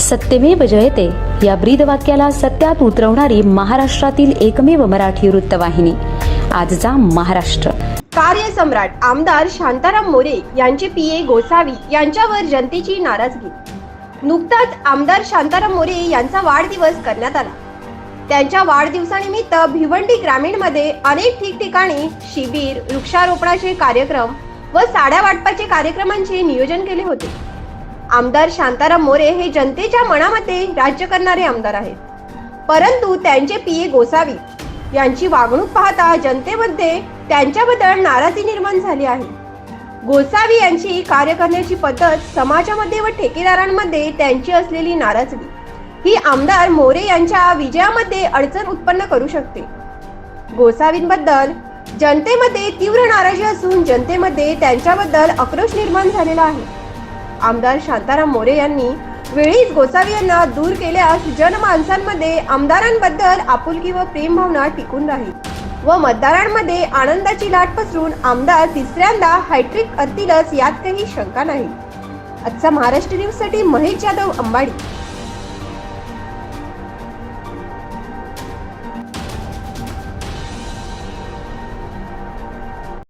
सत्यमेव जयते. या ब्रीद वाक्याला सत्यात उतरवणारी महाराष्ट्रातील एकमेव मराठी वृत्तवाहिनी. आजचा महाराष्ट्र. कार्यसम्राट आमदार शांताराम मोरे यांचे पीए गोसावी यांच्यावर जनतेची नाराजगी. नुकताच आमदार शांताराम मोरे यांचा वाढदिवस करण्यात आला. त्यांच्या वाढदिवसानिमित्त भिवंडी ग्रामीणमध्ये अनेक ठिकठिकाणी शिबिर वृक्षारोपणाचे कार्यक्रम व साड्या वाटपाचे कार्यक्रमांचे नियोजन केले होते. आमदार शांताराम मोरे हे जनतेच्या मनामध्ये राज्य करणारे आमदार आहेत. परंतु त्यांचे पी ए गोसावी यांची वागणूक पाहता जनतेमध्ये त्यांच्याबद्दल नाराजी निर्माण झाली आहे. गोसावी यांची कार्य करण्याची पद्धत समाजामध्ये व ठेकेदारांमध्ये त्यांची असलेली नाराजगी ही आमदार मोरे यांच्या विजयामध्ये अडचण उत्पन्न करू शकते. गोसावींबद्दल जनतेमध्ये तीव्र नाराजी असून जनतेमध्ये त्यांच्याबद्दल आक्रोश निर्माण झालेला आहे. आमदार शांताराम मोरे यांनी वेळीच गोसावी यांना दूर केल्यास जनमानसांमध्ये आमदारांबद्दल आपुलकी व प्रेम भावना टिकून राहील. व मतदारांमध्ये आनंदाची लाट पसरून आमदार तिसऱ्यांदा हायट्रिक करतीलच यात काही शंका नाही. आजचा महाराष्ट्र न्यूजसाठी महेश जाधव अंबाडी.